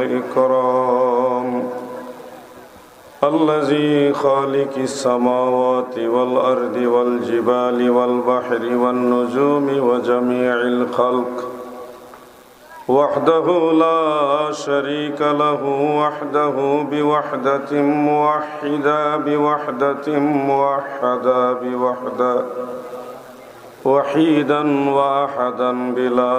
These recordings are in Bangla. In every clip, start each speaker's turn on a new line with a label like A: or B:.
A: والإكرام الذي خالق السماوات والأرض والجبال والبحر والنجوم وجميع الخلق وحده لا شريك له وحده بوحدة موحدة بوحدة موحدة بوحدة وحيدا واحدا بلا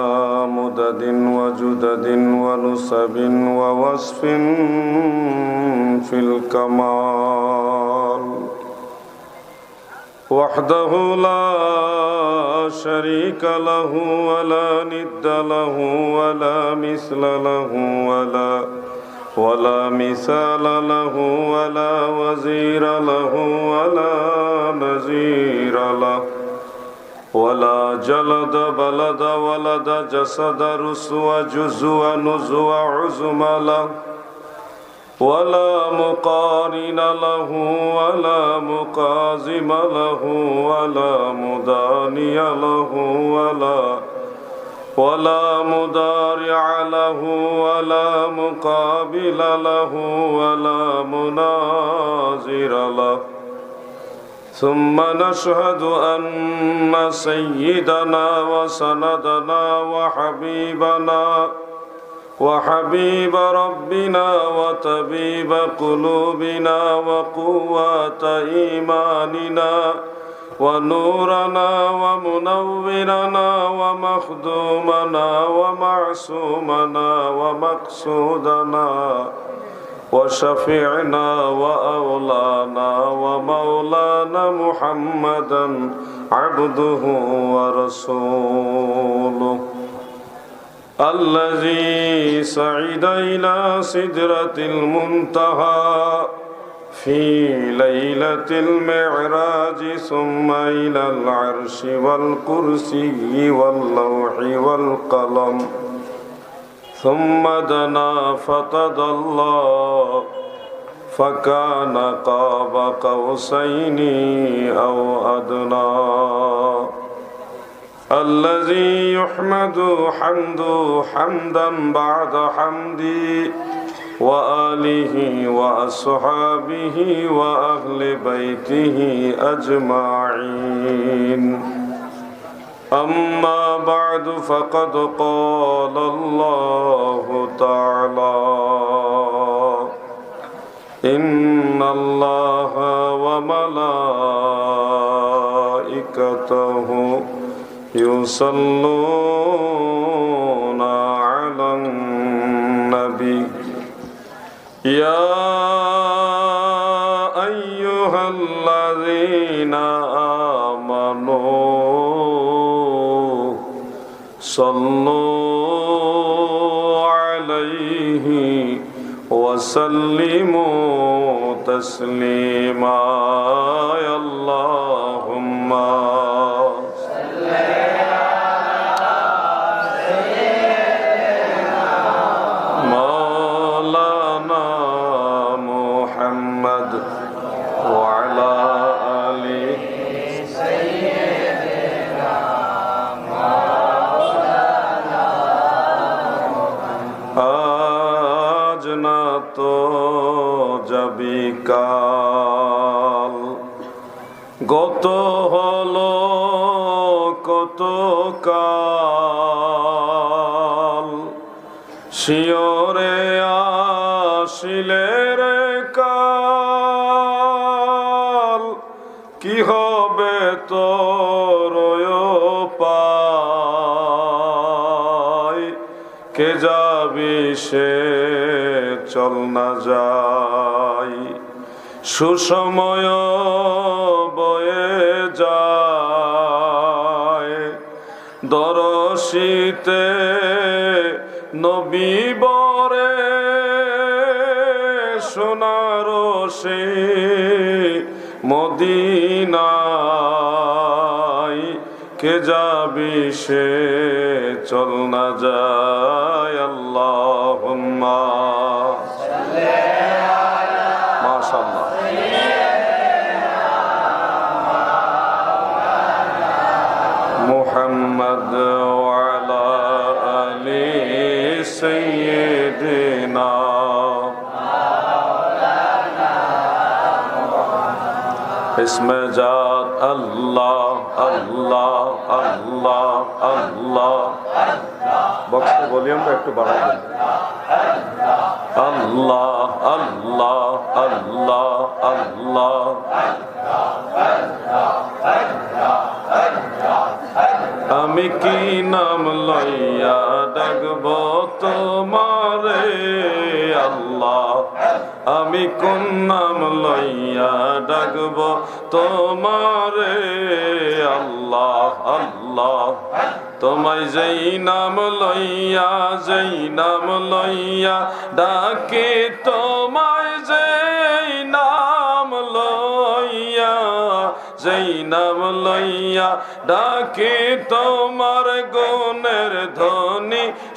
A: مدد وجدد ونسب ووصف في الكمال. وحده لا شريك له ولا ند له ولا مثل له ولا ولا مثال له ولا وزير له ولا نزير ولا جلد بلد ولد جسد رسو جزو نزو عزم له. ولا مقارن له ولا مقازم له ولا مداني له ولا ولا مدارع له ولا مقابل له ولا مناظر له. ثم نشهد أن سيدنا وسندنا وحبيبنا وحبيب ربنا وطبيب قلوبنا وقوة إيماننا ونورنا ومنورنا ومخدومنا ومعصومنا ومقصودنا وشفيعنا وأولانا ومولانا محمدا عبده ورسوله. الذي سعد إلى سدرة المنتهى في ليلة المعراج ثم إلى العرش والكرسي واللوح والقلم. ثم دنا فتدلى فكان قاب قوسين أو أدنى. الذي يحمد حمد حمدا بعد حمدي وآله وأصحابه وأهل بيته أجمعين. أما بعد فقد قال الله تعالى إن الله وملائكته يصلون على النبي. يا صلوا عليه وسلموا تسليما আজ না তো যাবি কাল। গত হলো কত কাল। শিওরে আসিলে রে কাল। কি হবে তোর পায় কে যাবি সে চল না যাই। সুসময় বয়ে যায়। দরশিতে নবী বরে সোনার সে মদিনায়। কে যাবি সে? চল না যায় আল্লাহ ماشاء اللہ محمد وعلى آل سيدنا اللہ اللہ اللہ اللہ۔ بکس کے والیوم کو ایک تو بڑھا دیں۔ আল্লাহ আল্লাহ আল্লাহ আল্লাহ আমি কি নাম লইয়া ডাকব তোমারে? আল্লাহ, আমি কোন নাম লইয়া ডাকব? তোমারে আল্লাহ আল্লাহ, তোমায় যেই নাম লইয়া, যেই নাম লইয়া ডাকে, তোমায় যেই নাম লইয়া, যেই নাম লইয়া ডাকে, তোমার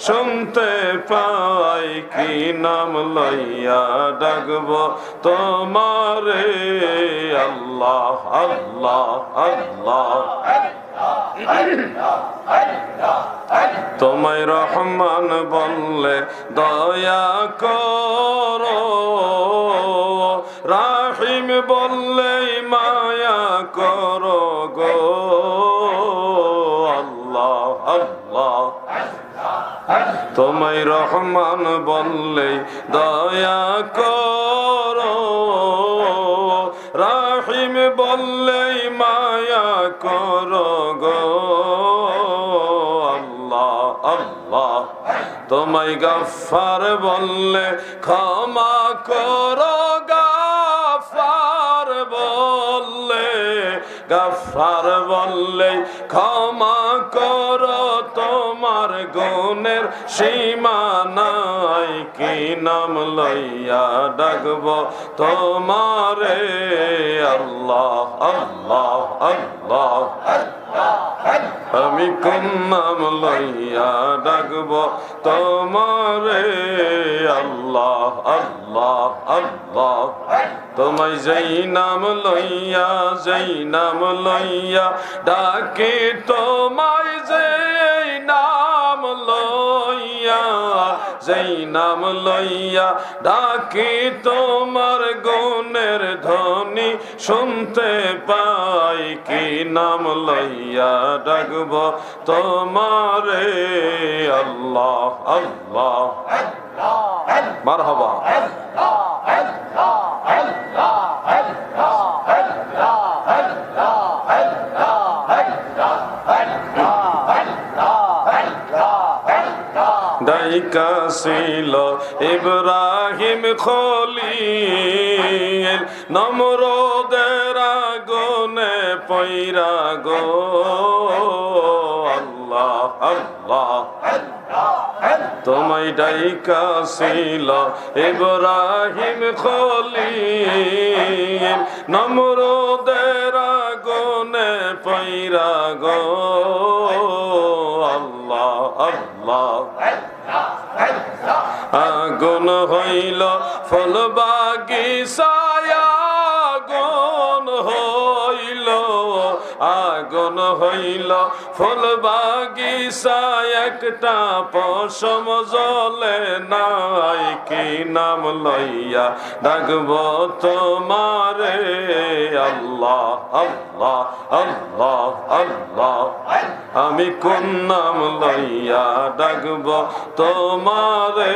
A: শুনতে পাই কি নাম লইয়া ডাকব? তোমারে আল্লাহ আল্লাহ আল্লাহ। তোমায় রহমান বললে দয়া করো। রাহিম বললে মায়া করো গো। তোমায় রহমান বললে দয়া করো। রাহিম বললে মায়া করো আল্লাহ আল্লাহ। তোমায় গাফার বললে ক্ষমা করো গাফার বললে গাফার বললে ক্ষমা গুণের সীমা নাই কি নাম লইয়া ডাকব? তোমারে আল্লাহ আল্লাহ আল্লাহ। আমি কোন নাম লইয়া ডাকব? তোমারে আল্লাহ আল্লাহ আল্লাহ। তোমায় যেই নাম লইয়া, যেই নাম লইয়া ডাকে তোমায়। যেই নাম লইয়া ডাকি তোমার গুণের ধ্বনি শুনতে পাই কি নাম লইয়া ডাকব তোমারে? আল্লাহ আল্লাহ। মারহাবা। ডাইকা ছিল ইব্রাহিম খলিল। নমরদের আগুনে পৈরা গো। আল্লাহ আল্লাহ। তোমায় ডাইকা ছিল ইব্রাহিম খলিল। নমরদের আগুনে পৈরা গো। আগুন হইল ফল বাগিচায় আগুন হইল আগুন হইল ফুল বাগিচায় একটা পশম জলে নাই কি নাম লইয়া ডাকব তোমারে? আল্লাহ আল্লাহ আল্লাহ আল্লাহ। আমি কোন নাম লইয়া ডাকব তোমারে?